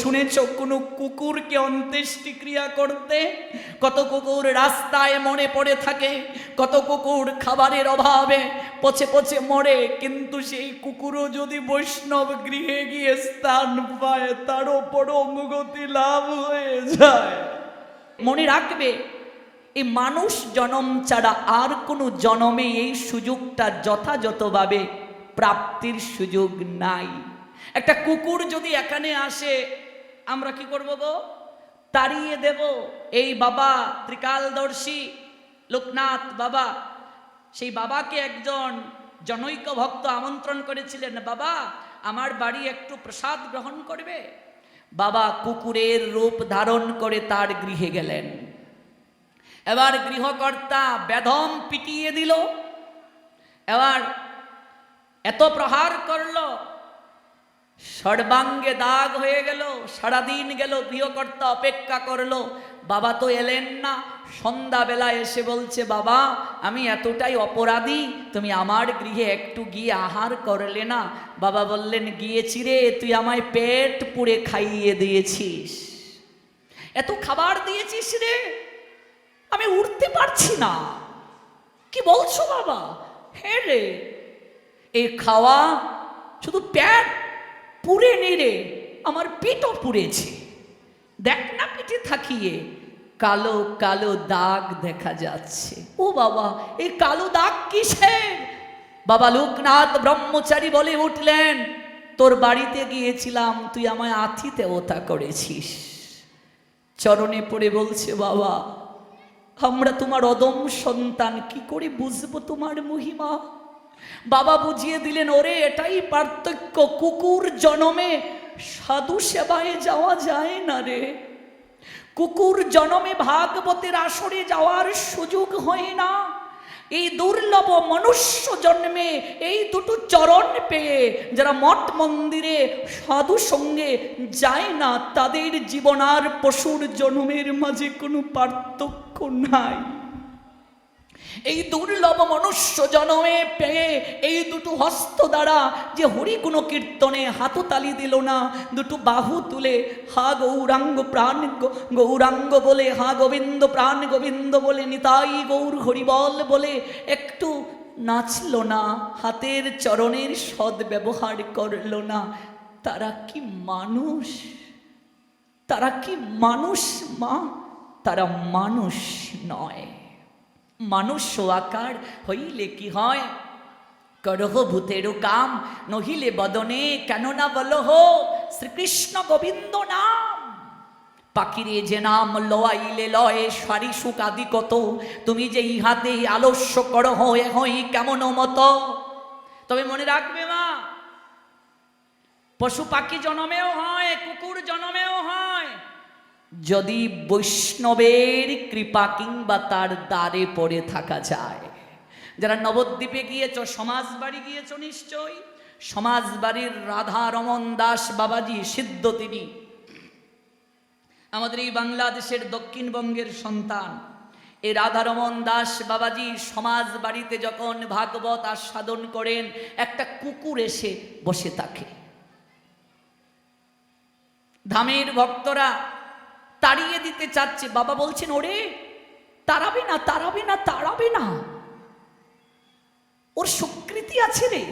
শুনেছ কোনো কুকুরকে অন্ত্যেষ্টিক্রিয়া করতে কত কুকুর রাস্তায় মনে পড়ে থাকে, কত কুকুর খাবারের অভাবে পচে পচে মরে, কিন্তু সেই কুকুরও যদি বৈষ্ণব গৃহে গিয়ে স্থান পায়, তার ওপর গতি লাভ হয়ে যায়। মনে রাখবে এই মানুষ জনম ছাড়া আর কোনো জনমে এই সুযোগটা যথাযথভাবে প্রাপ্তির সুযোগ নাই। একটা কুকুর যদি এখানে আসে, আমরা কি করব গো? তাড়িয়ে দেব। এই বাবা ত্রিকালদর্শী, লোকনাথ বাবা, সেই বাবাকে একজন জনৈক ভক্ত আমন্ত্রণ করেছিলেন, বাবা, আমার বাড়ি একটু প্রসাদ গ্রহণ করবে? বাবা কুকুরের রূপ ধারণ করে তার গৃহে গেলেন। এবার গৃহকর্তা বেদম পিটিয়ে দিল। এবার এত প্রহার করল সর্বাঙ্গে দাগ হয়ে গেল, সারাদিন গেল গৃহকর্তা অপেক্ষা করল। বাবা তো এলেন না। সন্ধ্যাবেলা এসে বলছে, বাবা, আমি এতটাই অপরাধী, তুমি আমার গৃহে একটু গিয়ে আহার করলে না? বাবা বললেন, গিয়েছি রে, তুই আমায় পেট পুড়ে খাইয়ে দিয়েছিস। এত খাবার দিয়েছিস রে, আমি উঠতে পারছি না। কি বলছো বাবা? হ্যাঁ রে এই খাওয়া শুধু প্যাট পুড়ে নেড়ে আমার পেটও পুড়েছে। দেখ না পিঠে থাকিয়ে, কালো কালো দাগ দেখা যাচ্ছে। ও বাবা এই কালো দাগ কিসের? বাবা লোকনাথ ব্রহ্মচারী বলে উঠলেন, তোর বাড়িতে গিয়েছিলাম, তুই আমায় আথিতে ওতা করেছিস। চরণে পড়ে বলছে, বাবা, আমরা তোমার অদম সন্তান, কি করে বুঝব তোমার মহিমা? বাবা বুঝিয়ে দিলেন, ওরে, এটাই পার্থক্য। কুকুর জনমে সাধু সেবায় যাওয়া যায় না রে। কুকুর জনমে ভাগবতের আসরে যাওয়ার সুযোগ হয় না। এই দুর্লভ মনুষ্য জন্মে এই দুটো চরণ পেয়ে যারা মঠ মন্দিরে সাধু সঙ্গে যায় না, তাদের জীবনার পশুর জন্মের মাঝে কোনো পার্থক্য নাই। এই দুর্লভ মনুষ্য জনমে পেয়ে এই দুটো হস্ত দ্বারা যে হরিগুণ কীর্তনে হাততালি দিল না, দুটো বাহু তুলে, হা গৌরাঙ্গ প্রাণ গৌরাঙ্গ বলে, হা গোবিন্দ প্রাণ গোবিন্দ বলে, নিতাই গৌর হরিবল বলে, একটু নাচলো না, হাতের চরণের সদ ব্যবহার করল না। তারা কি মানুষ? তারা কি মানুষ মা? তারা মানুষ নয়। মানুষ আকার হইলে কি হয়? করহ ভূতেরও কাম, নহিলে বদনে কেন না বলহ? শ্রীকৃষ্ণ গোবিন্দ নাম। পাখিরে যে নাম লয়াইলে লয়ে সারি সুখ আদি কত? তুমি যে ইহাতে আলস্য কর হয়ে হই কেমন মত? তবে মনে রাখবে মা, পশু পাখি জনমেও হয়, কুকুর জনমেও হয়। যদি বৈষ্ণবের কৃপা কিংবা তার দ্বারে পড়ে থাকা যায়। যারা নবদ্বীপে গিয়েছ সমাজ বাড়ি গিয়েছ নিশ্চয়ই। সমাজ বাড়ির রাধা রমন দাস বাবাজি সিদ্ধ তিনি। আমাদের এই বাংলাদেশের দক্ষিণবঙ্গের সন্তান। এই রাধারমন দাস বাবাজি সমাজ বাড়িতে যখন ভাগবত আস্বাদন করেন, একটা কুকুর এসে বসে থাকে। ধামের ভক্তরা তাড়িয়ে দিতে চাচ্ছে। বাবা বলছেন, ওরে, তাড়াবে না তাড়াবে না তাড়াবে না। ওর স্বীকৃতি আছে রে।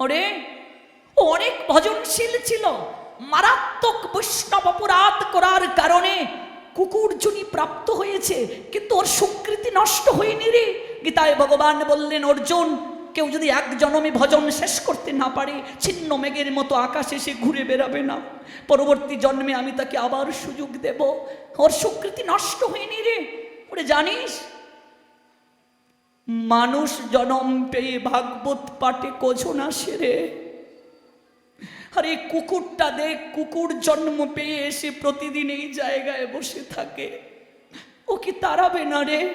ওরে অনেক ভজনশীল ছিল। মারাত্মক বৈষ্ণব অপরাধ করার কারণে কুকুর জনি প্রাপ্ত হয়েছে, কিন্তু ওর স্বীকৃতি নষ্ট হয়নি রে। গীতায় ভগবান বললেন, অর্জুন কেউ যদি এক জনমে ভজন শেষ করতে না পারে, ছিন্ন মেঘের মতো আকাশে সে ঘুরে বেড়াবে না। পরবর্তী জন্মে আমি তাকে আবার সুযোগ দেব। ওর স্বীকৃতি নষ্ট হয়নি রে। ওরে জানিস? মানুষ জনম পেয়ে ভাগবত পাঠে কোজন আসে রে। আরে কুকুরটা দেখ, কুকুর জন্ম পেয়ে এসে প্রতিদিন এই জায়গায় বসে থাকে। ও কি তাড়াবে না রে?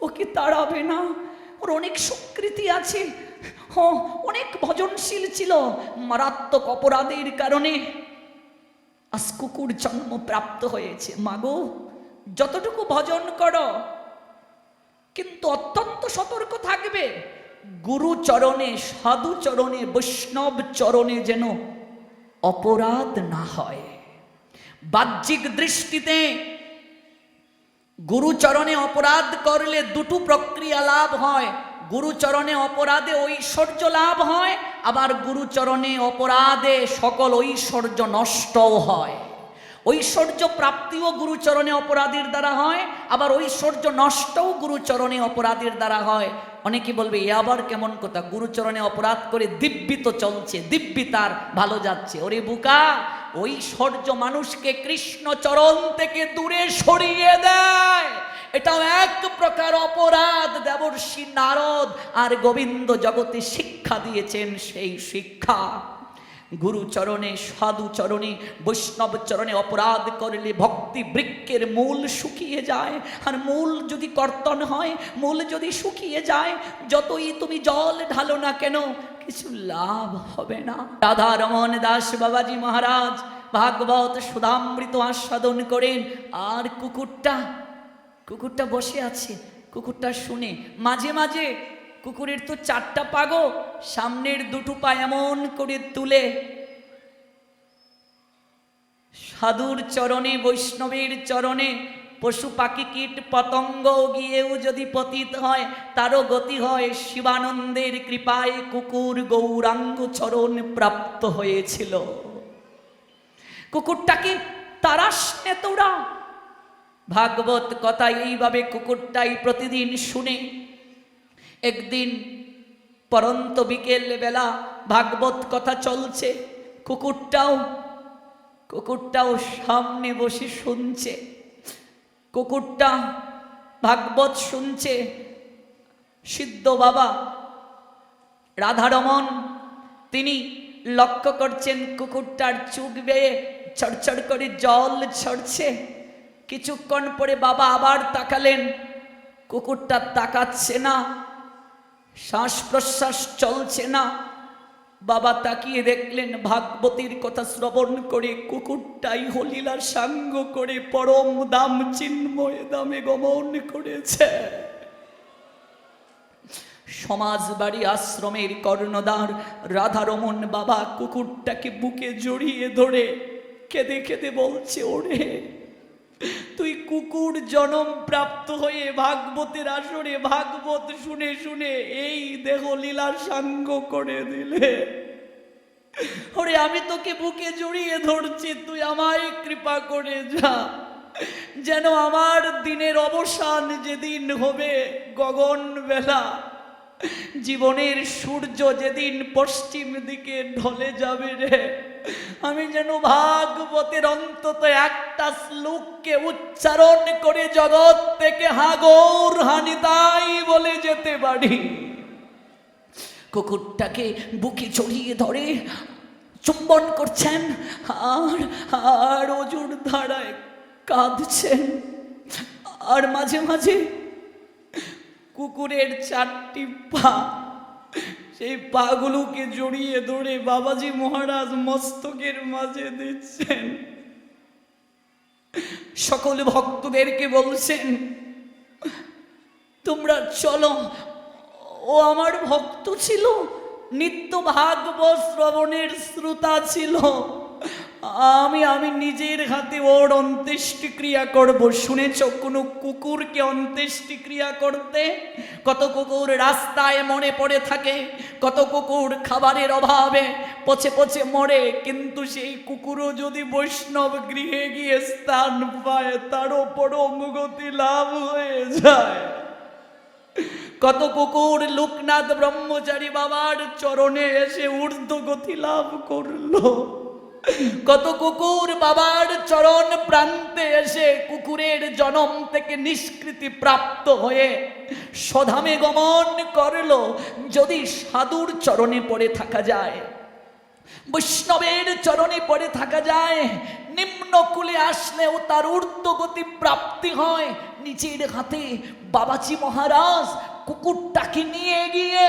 ও কি তাড়াবে না? ওর অনেক স্বীকৃতি আছে। হ অনেক ভজনশীল ছিল। মারাত্মক অপরাধের কারণে আজ কুকুর জন্ম প্রাপ্ত হয়েছে। মাগো, যতটুকু ভজন করো, কিন্তু অত্যন্ত সতর্ক থাকবে। গুরু চরণে, সাধু চরণে, বৈষ্ণব চরণে যেন অপরাধ না হয়। বাহ্যিক দৃষ্টিতে গুরুচরণে অপরাধ করলে দুটো প্রক্রিয়া লাভ হয়। গুরুচরণে অপরাধে ঐশ্বর্য লাভ হয়, আবার গুরুচরণে অপরাধে সকল ঐশ্বর্য নষ্টও হয়। ঐশ্বর্য প্রাপ্তিও গুরুচরণে অপরাধীর দ্বারা হয়, আবার ঐশ্বর্য নষ্টও গুরুচরণে অপরাধীর দ্বারা হয়। অনেকে বলবে, এ আবার কেমন কথা? গুরুচরণে অপরাধ করে দিব্যি তো চলছে, দিব্যি তার ভালো যাচ্ছে। ওরে বুকা! ঐশ্বর্য মানুষকে কৃষ্ণ চরণ থেকে দূরে সরিয়ে দেয়। এটাও এক প্রকার অপরাধ, দেবর্ষী নারদ আর গোবিন্দ জগতে শিক্ষা দিয়েছেন সেই শিক্ষা। গুরুচরণে সাধু চরণে, বৈষ্ণব চরণে অপরাধ করলে ভক্তি বৃক্ষের মূল শুকিয়ে যায়। আর মূল যদি কর্তন হয়, মূল যদি শুকিয়ে যায়, যতই তুমি জল ঢালো না কেন কিছু লাভ হবে না। রাধা রমন দাস বাবাজি মহারাজ ভাগবত সুদামৃত আস্বাদন করেন। আর কুকুরটা কুকুরটা বসে আছে, কুকুরটা শুনে। মাঝে মাঝে কুকুরের তো চারটা পাগো, সামনের দুটো পা এমন করে তুলে। সাধুর চরণে, বৈষ্ণবের চরণে পশু পাখি কীট পতঙ্গ গিয়েও যদি পতিত হয়, তারও গতি হয়। শিবানন্দের কৃপায় কুকুর গৌরাঙ্গ চরণ প্রাপ্ত হয়েছিল। কুকুরটাকে তারাস তোরা? ভাগবত কথা এইভাবে কুকুরটাই প্রতিদিন শুনে। একদিন পরন্ত বিকেল বেলা ভাগবত কথা চলছে, কুকুরটাও কুকুরটাও সামনে বসে শুনছে। কুকুরটা ভাগবত শুনছে। সিদ্ধ বাবা, রাধারমন, তিনি লক্ষ্য করছেন কুকুরটার চুক বেয়ে ছড়ছড় করে জল ছড়ছে কিছুক্ষণ পরে বাবা আবার তাকালেন। কুকুরটা তাকাচ্ছে না, শ্বাস প্রশ্বাস চলছে না। বাবা তাকিয়ে দেখলেন ভাগবতীর কথা শ্রবণ করে কুকুরটাই হলিলার সাঙ্গ করে পরম দাম চিন্ময় দামে গমন করেছে। সমাজ বাড়ি আশ্রমের কর্ণদার রাধারমন বাবা কুকুরটাকে বুকে জড়িয়ে ধরে কেঁদে কেঁদে বলছে, ওরে তুই কুকুর জনম প্রাপ্ত হয়ে ভাগবতের আসরে ভাগবত শুনে শুনে এই দেহ লীলার সাঙ্গ করে দিলে। ওরে, আমি তোকে বুকে জড়িয়ে ধরছি, তুই আমায় কৃপা করে যা। যেন আমার দিনের অবসান যেদিন হবে গগন বেলা, জীবনের সূর্য যেদিন পশ্চিম দিকে ঢলে যাবে রে। আমি যেন ভাগবতের অন্তত একটা শ্লোককে উচ্চারণ করে জগৎ থেকে হাগর হানি তাই বলে যেতে পারি। কুকুরটাকে বুকে চড়িয়ে ধরে চুম্বন করছেন আর আর অজুর ধারায় কাঁদছেন। আর মাঝে মাঝে কুকুরের চারটি পা সেই পাগুলোকে জড়িয়ে ধরে বাবাজি মহারাজ মস্তকের মাঝে দিচ্ছেন। সকল ভক্তদেরকে বলছেন, তোমরা চলো, ও আমার ভক্ত ছিল, নিত্য ভাগবত শ্রবণের শ্রোতা ছিল আমি আমি নিজের হাতে ওর অন্ত্যেষ্টিক্রিয়া করব। শুনেছ, কোনো কুকুরকে অন্ত্যেষ্টিক্রিয়া করতে? কত কুকুর রাস্তায় মনে পড়ে থাকে, কত কুকুর খাবারের অভাবে পচে পচে মরে, কিন্তু সেই কুকুরও যদি বৈষ্ণব গৃহে গিয়ে স্থান পায় তার পরম গতি লাভ হয়ে যায়। কত কুকুর লোকনাথ ব্রহ্মচারী বাবার চরণে এসে ঊর্ধ্ব গতি লাভ করল। কত কুকুর বাবার চরণ প্রান্তে এসে কুকুরের জনম থেকে নিষ্কৃতি প্রাপ্ত হয়ে সধামে গমন করল যদি সাধুর চরণে পড়ে থাকা যায়। বৈষ্ণবের চরণে পড়ে থাকা যায়। নিম্ন কুলে আসলেও তার ঊর্ধ্বগতি প্রাপ্তি হয়। নিজের হাতে বাবাজি মহারাজ কুকুরটাকে নিয়ে গিয়ে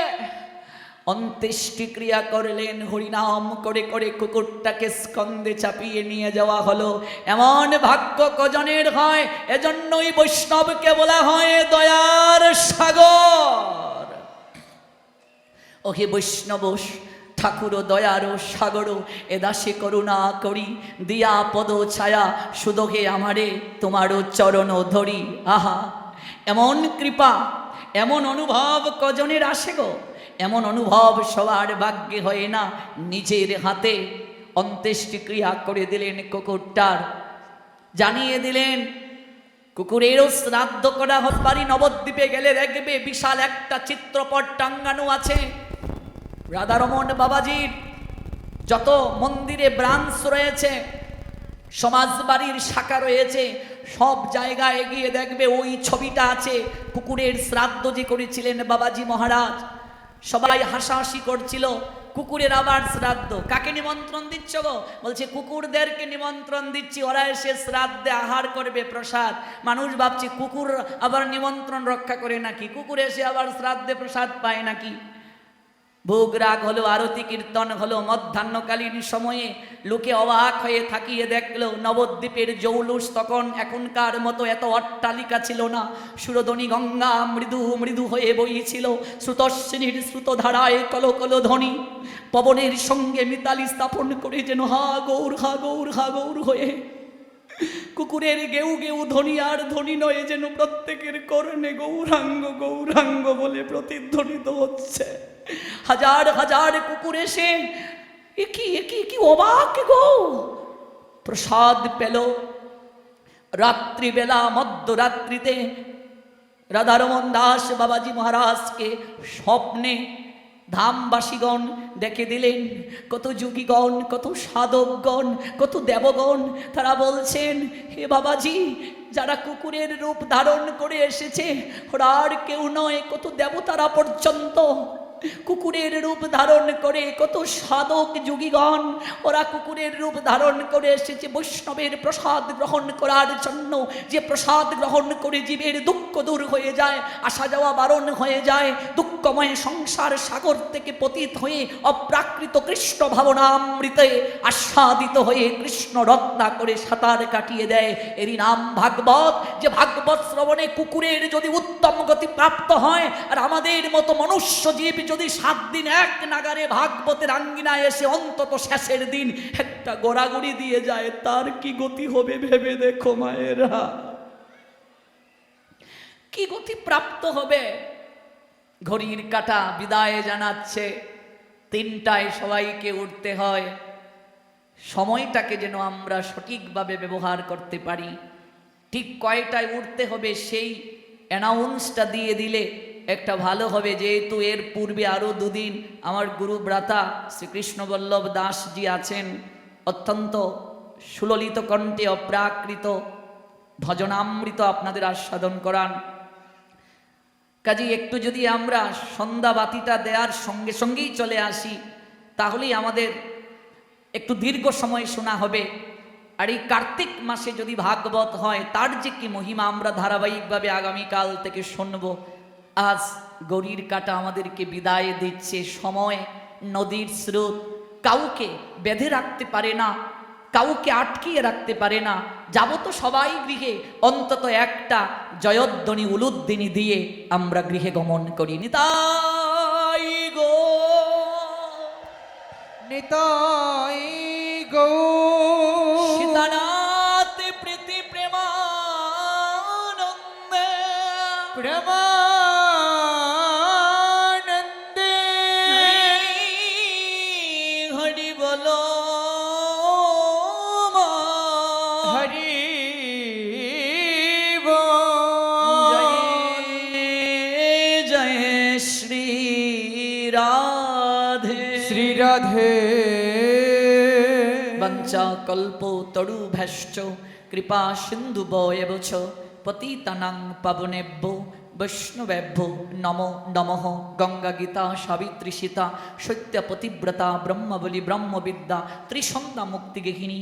অন্ত্যেষ্টিক্রিয়া করলেন, হরিনাম করে করে কুকুরটাকে স্কন্দে চাপিয়ে নিয়ে যাওয়া হলো। এমন ভাগ্য কজনের হয়? এজন্যই বৈষ্ণবকে বলা হয় দয়ার সাগর। ওহে বৈষ্ণব, ঠাকুর দয়ার সাগর এদাসে করুণা করি, দিয়া পদ ছায়া, সুদোহে আমারে তোমারও চরণ ধরি। আহা, এমন কৃপা, এমন অনুভব কজনের আসে গো? এমন অনুভব সবার ভাগ্যে হয় না। নিজের হাতে অন্ত্যেষ্টিক্রিয়া করে দিলেন কুকুরটার। জানিয়ে দিলেন, কুকুরেরও শ্রাদ্ধ করা পারি নবদ্বীপে গেলে দেখবে বিশাল একটা চিত্রপট টাঙ্গানো আছে। রাধারমন বাবাজির যত মন্দিরে ব্রাঞ্চ রয়েছে সমাজ বাড়ির শাখা রয়েছে, সব জায়গায় গিয়ে দেখবে ওই ছবিটা আছে। কুকুরের শ্রাদ্ধ যে করেছিলেন বাবাজি মহারাজ। সবাই হাসাহাসি করছিল। কুকুরের আবার শ্রাদ্ধ। কাকে নিমন্ত্রণ দিচ্ছ গো? বলছে, কুকুরদেরকে নিমন্ত্রণ দিচ্ছি, ওরা এসে শ্রাদ্ধে আহার করবে, প্রসাদ। মানুষ ভাবছে, কুকুর আবার নিমন্ত্রণ রক্ষা করে নাকি? কুকুর এসে আবার শ্রাদ্ধে প্রসাদ পায় নাকি? ভোগ রাগ হলো, আরতি কীর্তন হলো, মধ্যাহ্নকালীন সময়ে লোকে অবাক হয়ে থাকিয়ে দেখল, নবদ্বীপের জৌলুস তখন এখনকার মতো এত অট্টালিকা ছিল না। সুরধনী গঙ্গা মৃদু মৃদু হয়ে বইছিল শ্রুতশ্রেণীর শ্রুতধারায় কল কল ধ্বনি। পবনের সঙ্গে মিতালি স্থাপন করে যেন হা গৌর হা গৌর হা গৌর হয়ে। কুকুরের গেউ গেউ ধ্বনি আর ধ্বনি নয় যেন প্রত্যেকের কর্ণে গৌরাঙ্গ গৌরাঙ্গ বলে প্রতিধ্বনিত হচ্ছে। হাজার হাজার কুকুর এসে একই একই কি অবাক গো? প্রসাদ পেল। রাত্রিবেলা, মধ্যরাত্রিতে রাধারমন দাস বাবাজি মহারাজকে স্বপ্নে ধামবাসীগণ দেখে দিলেন। কত যোগীগণ, কত সাধকগণ, কত দেবগণ, তারা বলছেন, হে বাবাজি, যারা কুকুরের রূপ ধারণ করে এসেছে, ওরা আর কেউ নয়, কত দেবতারা পর্যন্ত কুকুরের রূপ ধারণ করে, কত সাধক যোগীগণ। ওরা কুকুরের রূপ ধারণ করে এসেছে, বৈষ্ণবের প্রসাদ গ্রহণ করার জন্য। যে প্রসাদ গ্রহণ করে জীবের দুঃখ দূর হয়ে যায়, আসা যাওয়া বারণ হয়ে যায়, দুঃখময় সংসার সাগর থেকে পতিত হয়ে অপ্রাকৃত কৃষ্ণ ভাবনামৃতে আস্বাদিত হয়ে কৃষ্ণ রত্না করে সাঁতার কাটিয়ে দেয়। এরই নাম ভাগবত। যে ভাগবত শ্রবণে কুকুরের যদি উত্তম গতি প্রাপ্ত হয়, আর আমাদের মতো মনুষ্য জীব যদি সাত দিন এক নাগারে ভাগবতের আঙ্গিনায় এসে অন্তত শেষের দিন একটা গোড়াগড়ি দিয়ে যায়, তার কি গতি হবে ভেবে দেখো মায়েরা? কি গতি প্রাপ্ত হবে? ঘড়ির কাটা বিদায় জানাচ্ছে, তিনটায় সবাইকে উঠতে হয়। সময়টাকে যেন আমরা সঠিকভাবে ব্যবহার করতে পারি। ঠিক কয়টায় উঠতে হবে সেই অ্যানাউন্সটা দিয়ে দিলে একটা ভালো হবে। যেহেতু এর পূর্বে আরও দুদিন আমার গুরু ব্রাতা শ্রীকৃষ্ণ বল্লভ দাসজি আছেন, অত্যন্ত সুললিত কণ্ঠে অপ্রাকৃত ভজনামৃত আপনাদের আস্বাদন করান। কাজে একটু যদি আমরা সন্ধ্যা বাতিটা দেওয়ার সঙ্গে সঙ্গেই চলে আসি, তাহলেই আমাদের একটু দীর্ঘ সময় শোনা হবে। আর এই কার্তিক মাসে যদি ভাগবত হয়, তার যে কি মহিমা আমরা ধারাবাহিকভাবে আগামীকাল থেকে শুনব? আজ গরির কাটা আমাদেরকে বিদায় দিচ্ছে সময়, নদীর স্রোত। কাউকে বেঁধে রাখতে পারে না, কাউকে আটকিয়ে রাখতে পারে না। যাব তো সবাই গৃহে, অন্তত একটা জয়ধ্বনি উলুদ্দিনী দিয়ে আমরা গৃহে গমন করি। নিতাই গো। নিতাই গৌ। সীতানাথ প্রীতি প্রেমানন্দে প্রেমানন্দে হরি বলো হরি জয় শ্রী রাধে শ্রী রাধে বঞ্চা কল্প তরু ভেষ্ট কৃপা সিন্ধু বয়বছ পতিতানাং পাবনেভ্য বৈষ্ণবেভ্য নম নমঃ গঙ্গা গীতা সাবিত্রী সীতা সত্যপতিব্রতা ব্রহ্মবলি ব্রহ্মবিদ্যা ত্রিসন্ধ্যা মুক্তিগেহিনী